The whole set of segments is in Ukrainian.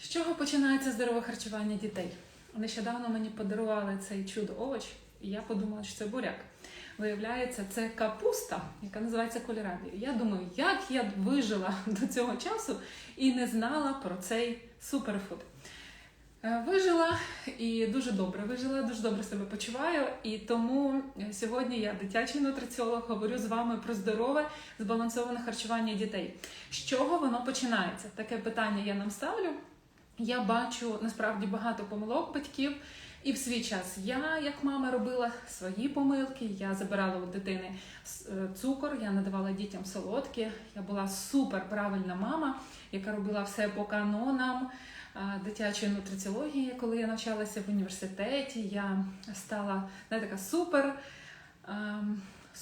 З чого починається здорове харчування дітей? Нещодавно мені подарували цей чудо овоч, і я подумала, що це буряк. Виявляється, це капуста, яка називається кольорабі. Я думаю, як я вижила до цього часу і не знала про цей суперфуд. Е, Вижила і дуже добре вижила, дуже добре себе почуваю. І тому е, сьогодні я, дитячий нутриціолог, говорю з вами про здорове збалансоване харчування дітей. З чого воно починається? Таке питання я нам ставлю. Я бачу насправді багато помилок батьків. І в свій час я, як мама, робила свої помилки. Я забирала у дитини е, цукор, я надавала дітям солодкі. Я була супер правильна мама, яка робила все по канонам е, дитячої нутриціології. Коли я навчалася в університеті, я стала не така супер.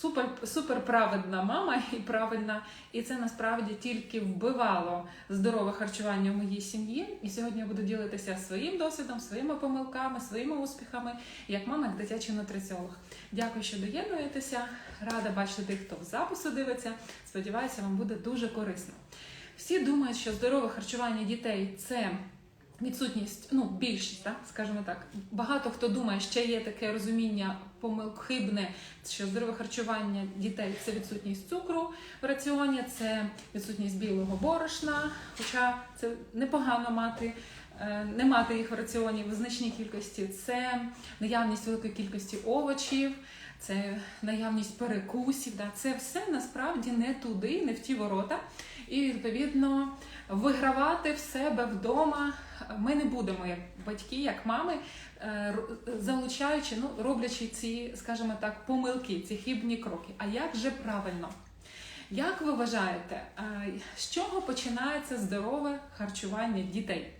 Супер, супер праведна мама і правильна, і це насправді тільки вбивало здорове харчування в моїй сім'ї. І сьогодні я буду ділитися своїм досвідом, своїми помилками, своїми успіхами, як мама, як дитячий нутриціолог. Дякую, що доєднуєтеся. Рада бачити тих, хто в запису дивиться. Сподіваюся, вам буде дуже корисно. Всі думають, що здорове харчування дітей це відсутність, ну більшість, так, скажімо так. Багато хто думає, ще є таке розуміння помилк хибне, що здорове харчування дітей це відсутність цукру в раціоні, це відсутність білого борошна, хоча це непогано мати. е, Не мати їх в раціоні в значній кількості, це наявність великої кількості овочів, це наявність перекусів. Да. Це все насправді не туди, не в ті ворота. І відповідно вигравати в себе вдома ми не будемо, як батьки, як мами, е, залучаючи, ну роблячи ці, скажімо так, помилки, ці хибні кроки. А як же правильно? Як ви вважаєте, е, з чого починається здорове харчування дітей?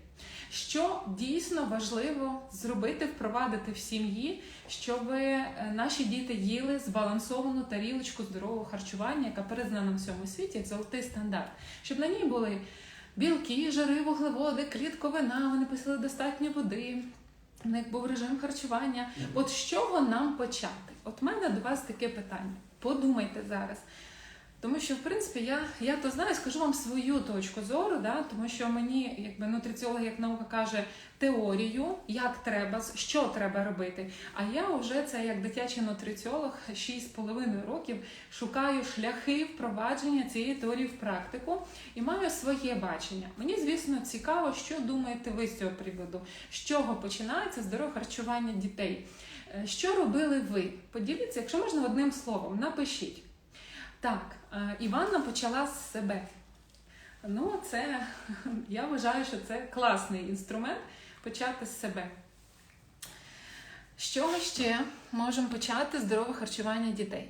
Що дійсно важливо зробити, впровадити в сім'ї, щоб е, наші діти їли збалансовану тарілочку здорового харчування, яка признана в всьому світі як золотий стандарт, щоб на ній були білки, жири, вуглеводи, клітковина, вони писали достатньо води. В них був режим харчування. От з чого нам почати? От в мене до вас таке питання. Подумайте зараз. Тому що, в принципі, я, я то знаю, скажу вам свою точку зору, да? тому що мені, якби нутриціолог, як наука каже, теорію, як треба, що треба робити. А я вже це як дитячий нутриціолог 6,5 років шукаю шляхи впровадження цієї теорії в практику і маю своє бачення. Мені, звісно, цікаво, що думаєте ви з цього приводу, з чого починається здорове харчування дітей. Е, Що робили ви? Поділіться, якщо можна одним словом, напишіть. Так, Іванна почала з себе. Ну, це я вважаю, що це класний інструмент почати з себе. З чого ще можемо почати здорове харчування дітей?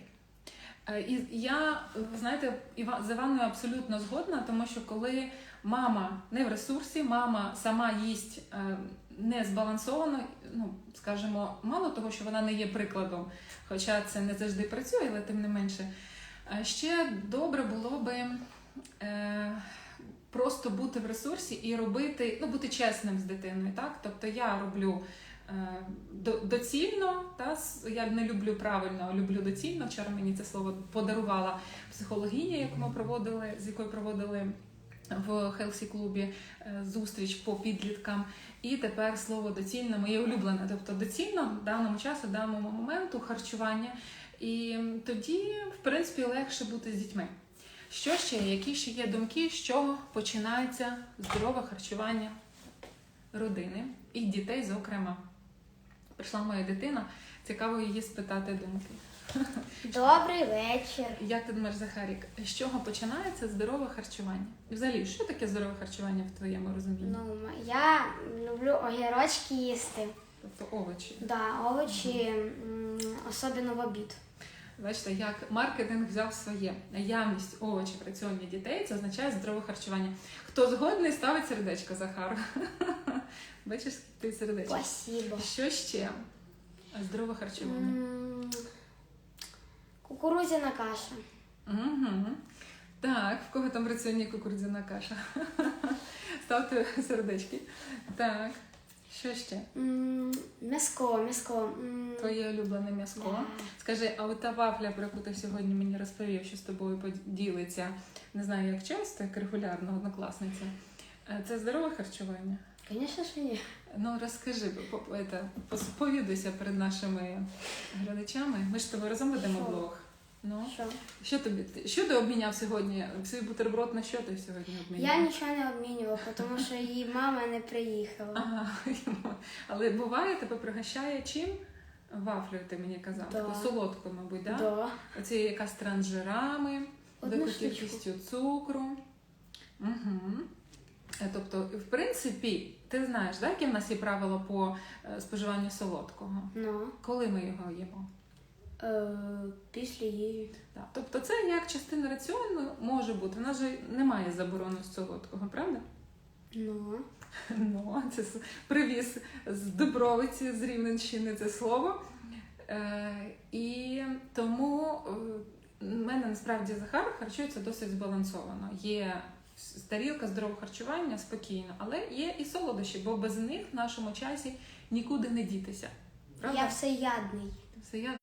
Е, І я, знаєте, з Іваною абсолютно згодна, тому що коли мама не в ресурсі, мама сама їсть е, не збалансовано, ну, скажімо, мало того, що вона не є прикладом, хоча це не завжди працює, але тим не менше. Е, Ще добре було би е, просто бути в ресурсі і робити, ну, бути чесним з дитиною. Так? Тобто я роблю е, доцільно, та, я не люблю правильно, а люблю доцільно. Вчора мені це слово подарувала психологиня, яку ми проводили, з якою проводили в Хелсі клубі зустріч по підліткам. І тепер слово доцільно моє улюблене. Тобто доцільно в даному часу, в даному моменту харчування. І тоді, в принципі, легше бути з дітьми. Що ще? Які ще є думки, з чого починається здорове харчування родини і дітей, зокрема? Прийшла моя дитина, цікаво її спитати думки. Добрий вечір. Як ти думаєш, Захарік, з чого починається здорове харчування? І взагалі, що таке здорове харчування в твоєму розумінні? Ну, я люблю огірочки їсти. Тобто овочі. Да, овочі, м, особливо в обід. Бачите, як маркетинг взяв своє наявність овочів в раціоні дітей, це означає здорове харчування. Хто згодний, ставить сердечко Захару. Бачиш, ти сердечко. Спасибо. Що ще? Здорове харчування. М, Кукурудзяна каша. Угу. Так, в кого там в раціоні кукурудзяна каша? Ставте сердечки. Так. Що ще? М, М'яско, м'яско. Твоє улюблене м'яско. Скажи, а от та вафля, про яку ти сьогодні мені розповів, що з тобою поділиться, не знаю, як часто, як регулярно, однокласниця. Е, Це здорове харчування? Звісно, що ні. Ну розкажи, посповідуйся перед нашими глядачами. Ми ж з тобою разом ведемо блог. Ну, Що? що тобі ти- що ти обміняв сьогодні? Свій бутерброд на що ти сьогодні обміняв? Я нічого не обмінювала, тому що її мама не приїхала. Ага, але буває, тебе пригощає чим? Вафлею ти мені казав. Да. Таку солодку, мабуть, да? Да. Оці яка з транжирами, Одну великою штучку. кількістю цукру. Угу. Тобто, в принципі, ти знаєш, да, яке в нас є правило по е, споживанню солодкого? Ну, Коли ми його їмо? Е, після їжі. Так. Тобто це як частина раціону може бути. У нас же немає заборони з солодкого, правда? Ну, Ну, це привіз з Дубровиці, з Рівненщини це слово. Е, і тому е, в мене насправді Захар харчується досить збалансовано. Є тарілка здорового харчування спокійно, але є і солодощі, бо без них в нашому часі нікуди не дітися. Правда? я всеядний. Все я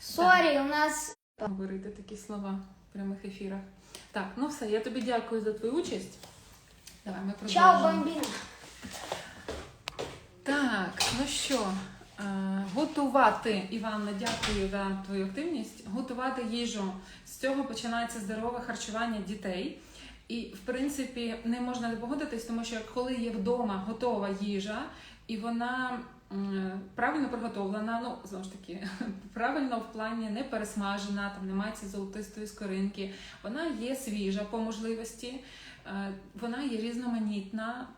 Сорі, у нас говорити такі слова в прямих ефірах. Так, ну все, я тобі дякую за твою участь. Давай ми продовжимо. чао, бомбіна. Так, ну що, е, готувати, Іванна, дякую за твою активність. Готувати їжу. З цього починається здорове харчування дітей. І, в принципі, не можна не погодитись, тому що коли є вдома готова їжа, і вона правильно приготовлена, ну знову ж таки, правильно в плані не пересмажена, там немає цієї золотистої скоринки, вона є свіжа по можливості, е, вона є різноманітна.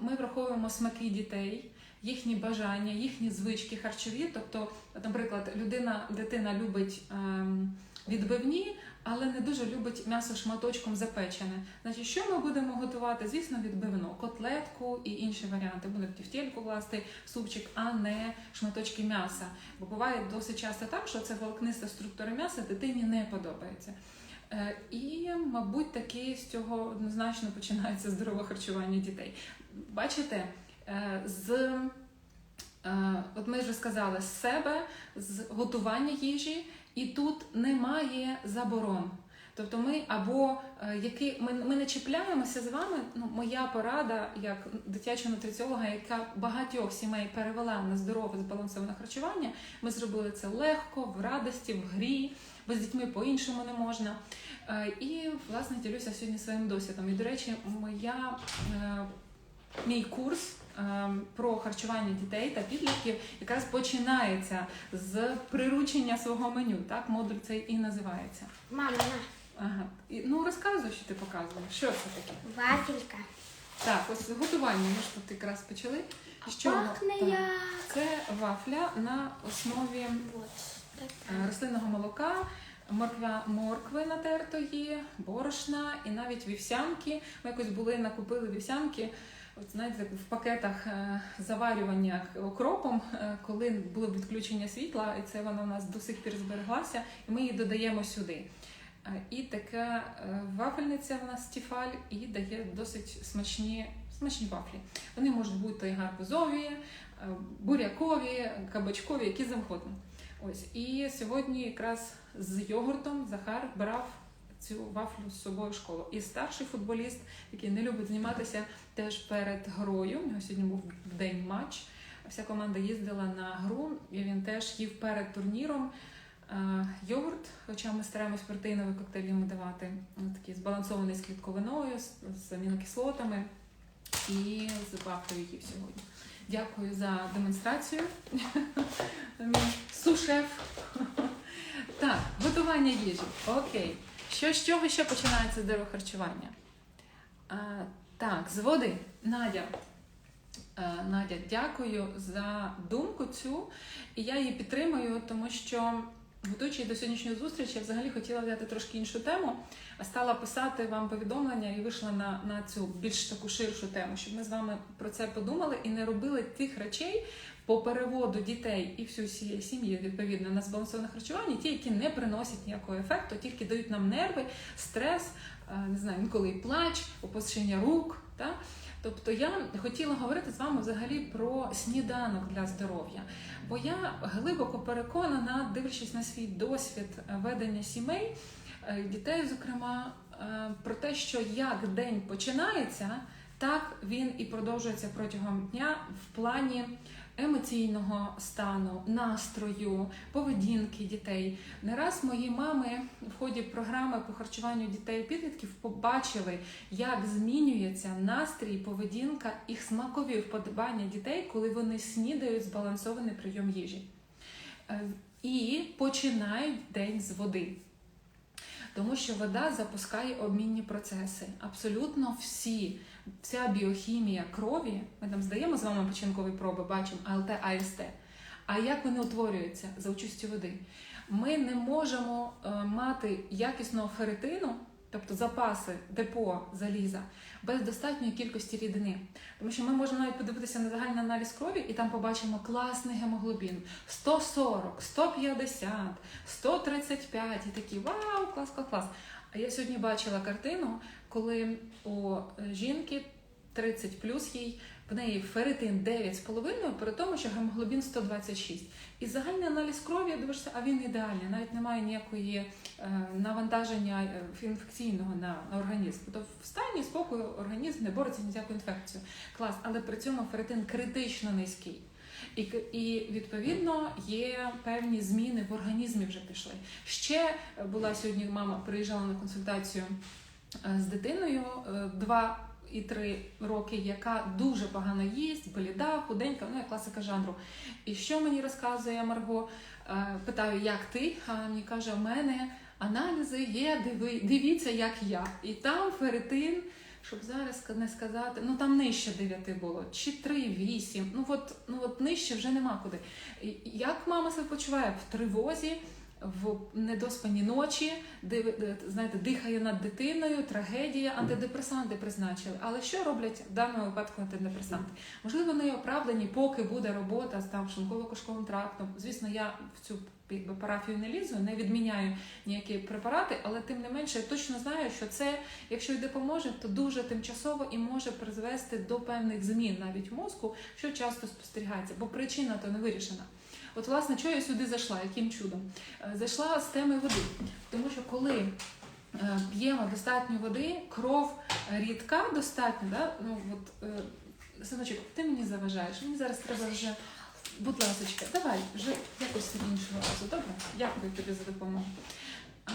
Ми враховуємо смаки дітей їхні бажання, їхні звички харчові. Тобто, наприклад, людина, дитина любить ем, відбивні, але не дуже любить м'ясо шматочком запечене. Значить, що ми будемо готувати? Звісно, відбивну, котлетку і інші варіанти. Будемо тефтельку класти, супчик, а не шматочки м'яса. Бо буває досить часто так, що це волокниста структура м'яса дитині не подобається. Е, І, мабуть, таки з цього однозначно починається здорове харчування дітей. Бачите, е, з от ми вже сказали з себе, з готування їжі, і тут немає заборон. Тобто ми або е, які ми, ми не чіпляємося з вами. Ну, моя порада як дитячого нутриціолога, яка багатьох сімей перевела на здорове збалансоване харчування. Ми зробили це легко, в радості, в грі, бо з дітьми по-іншому не можна. Е, І власне ділюся сьогодні своїм досвідом. І до речі, моя е, мій курс е, про харчування дітей та підлітків якраз починається з приручення свого меню. Так, модуль цей і називається. Мама, Ага. Ну розказуй, що ти показуєш. Що це таке? вафелька. Так, ось готування. Ми ж тут якраз почали. Чого? Пахне Так. як. Це вафля на основі Вот. е, рослинного молока, морква, моркви натертої, борошна і навіть вівсянки. Ми якось були, накупили вівсянки. От знаєте, в пакетах е, заварювання окропом, е, коли було відключення світла, і це вона у нас до сих пір збереглася, і ми її додаємо сюди. Е, І така вафельниця в нас Тіфаль і дає досить смачні, смачні вафлі. Вони можуть бути гарбузові, бурякові, кабачкові, які завгодно. Ось і сьогодні якраз з йогуртом Захар брав цю вафлю з собою в школу. І старший футболіст, який не любить зніматися, теж перед грою. У нього сьогодні був день матч. Вся команда їздила на гру, і він теж їв перед турніром. е, Йогурт, хоча ми стараємось протеїновий коктейль йому давати, такий збалансований з клітковиною, з амінокислотами і з вафлею їв сьогодні. Дякую за демонстрацію. Сушеф. Так, готування їжі. Окей. Що з чого ще починається здорове харчування? А, так, з води. Надя. Надя, дякую за думку цю. І я її підтримую, тому що, готуючи до сьогоднішньої зустрічі, я взагалі хотіла взяти трошки іншу тему, а стала писати вам повідомлення і вийшла на, на цю більш таку ширшу тему, щоб ми з вами про це подумали і не робили тих речей по переводу дітей і всю сім'ї відповідно на збалансоване харчування, ті, які не приносять ніякого ефекту, тільки дають нам нерви, стрес, не знаю, інколи і плач, опустошення рук. Та? Тобто я хотіла говорити з вами взагалі про сніданок для здоров'я, бо я глибоко переконана, дивлячись на свій досвід е, ведення сімей, е, дітей, зокрема, е, про те, що як день починається, Так він і продовжується протягом дня в плані емоційного стану, настрою, поведінки дітей. Не раз мої мами в ході програми по харчуванню дітей і підлітків побачили, як змінюється настрій, поведінка і смакові вподобання дітей, коли вони снідають збалансований прийом їжі. Е, І починають день з води. Тому що вода запускає обмінні процеси. Абсолютно всі, вся біохімія крові, ми там здаємо з вами печінкові проби, бачимо АЛТ, АСТ. А як вони утворюються за участю води? Ми не можемо е, мати якісного ферритину, тобто запаси депо заліза, без достатньої кількості рідини. Тому що ми можемо навіть подивитися на загальний аналіз крові, і там побачимо класний гемоглобін 140, 150, 135 і такі вау, клас, клас, клас. А я сьогодні бачила картину, коли у жінки 30 плюс їй в неї ферритин 9,5, при тому, що гемоглобін 126. І загальний аналіз крові, дивишся, а він ідеальний, навіть немає ніякої е, навантаження е, інфекційного на, на організм. Тобто в стані спокою організм не бореться ні з якою інфекцією. Клас, але при цьому ферритин критично низький. І, і відповідно є певні зміни в організмі вже пішли. Ще е, була сьогодні мама приїжджала на консультацію е, з дитиною е, два і три роки, яка дуже погано їсть, бліда, худенька, ну як класика жанру. І що мені розказує Марго? Питаю, як ти? А мені каже, у мене аналізи є, диви, дивіться, як я. І там ферритин, щоб зараз не сказати, ну там нижче 9 було, чи 3,8, ну от, ну от нижче вже нема куди. Як мама себе почуває в тривозі? В недоспані ночі, де, знаєте, дихає над дитиною, трагедія, антидепресанти призначили. Але що роблять в даному випадку антидепресанти? Можливо, вони оправдані, поки буде робота з там шлунково-кишковим трактом. Звісно, я в цю якби, парафію не лізу, не відміняю ніякі препарати, але тим не менше я точно знаю, що це, якщо й допоможе, то дуже тимчасово і може призвести до певних змін навіть в мозку, що часто спостерігається, бо причина то не вирішена. От, власне, чого я сюди зайшла, яким чудом? Е, Зайшла з теми води, тому що коли е, п'ємо достатньо води, кров рідка достатньо, да? ну, от, е, синочок, ти мені заважаєш, мені зараз треба вже, будь ласка, давай, вже якось іншого разу, добре? Дякую тобі за допомогу. А,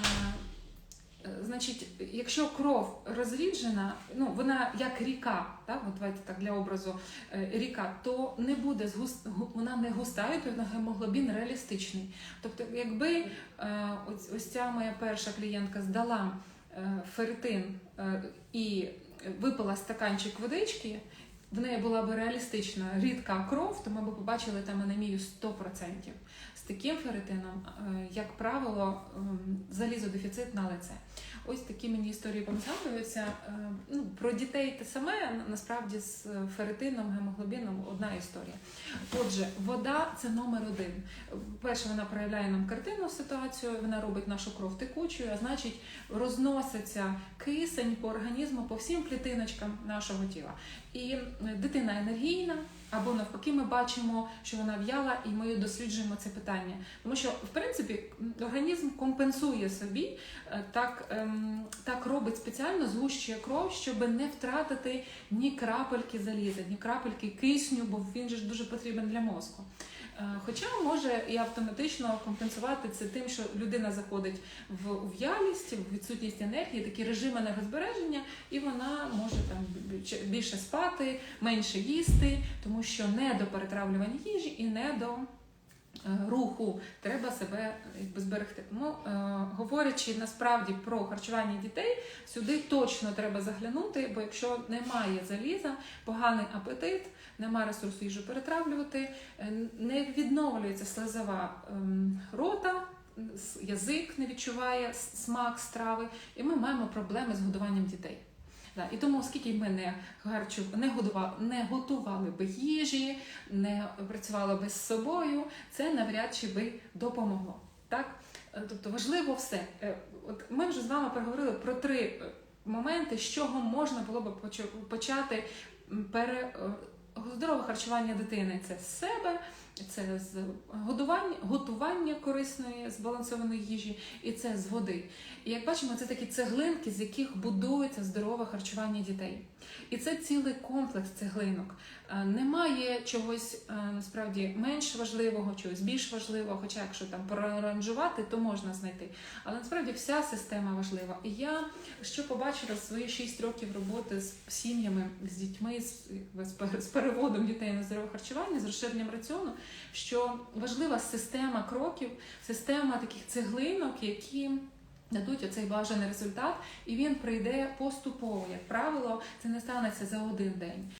е, Значить, якщо кров розріджена, ну вона як ріка, так, от давайте так для образу е, ріка, то не буде згус... гу- вона не густа, і відповідно гемоглобін реалістичний. Тобто, якби е, ось, ось ця моя перша клієнтка здала ферритин і випила стаканчик водички, в неї була б реалістична рідка кров, то ми б побачили там анемію 100%. З таким ферритином, е, як правило, ем, залізодефіцит на лице. Ось такі мені історії згадуються. Е, Ну, про дітей те саме, насправді з е, ферритином, гемоглобіном одна історія. Отже, вода це номер один. Перше, вона проявляє нам картинну ситуацію, вона робить нашу кров текучою, а значить, розноситься кисень по організму, по всім клітиночкам нашого тіла. І е, дитина енергійна, або навпаки, ми бачимо, що вона в'яла, і ми досліджуємо це питання. Тому що, в принципі, організм компенсує собі, е, так, ем, так робить спеціально, згущує кров, щоб не втратити ні крапельки заліза, ні крапельки кисню, бо він же ж дуже потрібен для мозку. Е, Хоча може і автоматично компенсувати це тим, що людина заходить в ув'ялість, в відсутність енергії, такі режими енергозбереження, і вона може там більше спати, менше їсти, тому що не до перетравлювання їжі і не до е, руху треба себе зберегти. Тому, е, говорячи насправді про харчування дітей, сюди точно треба заглянути, бо якщо немає заліза, поганий апетит, немає ресурсу їжу перетравлювати, е, не відновлюється слизова ем, рота. Язик не відчуває смак страви, і ми маємо проблеми з годуванням дітей. І тому, оскільки ми не харчу, не годували, не готували би їжі, не працювали би з собою, це навряд чи би допомогло. Так? Е, Тобто важливо все. Е, От ми вже з вами проговорили про три е, моменти, з чого можна було б почати пере, здорове харчування дитини. Це з себе, це з годування, готування корисної збалансованої їжі, і це з води. І як бачимо, це такі цеглинки, з яких будується здорове харчування дітей. І це цілий комплекс цеглинок. Е, Немає чогось е, насправді менш важливого, чогось більш важливого, хоча якщо там проаранжувати, то можна знайти. Але насправді вся система важлива. І я що побачила свої 6 років роботи з сім'ями, з дітьми, з, переводом дітей на здорове харчування, з розширенням раціону, що важлива система кроків, система таких цеглинок, які дадуть оцей бажаний результат, і він прийде поступово. Як правило, це не станеться за один день.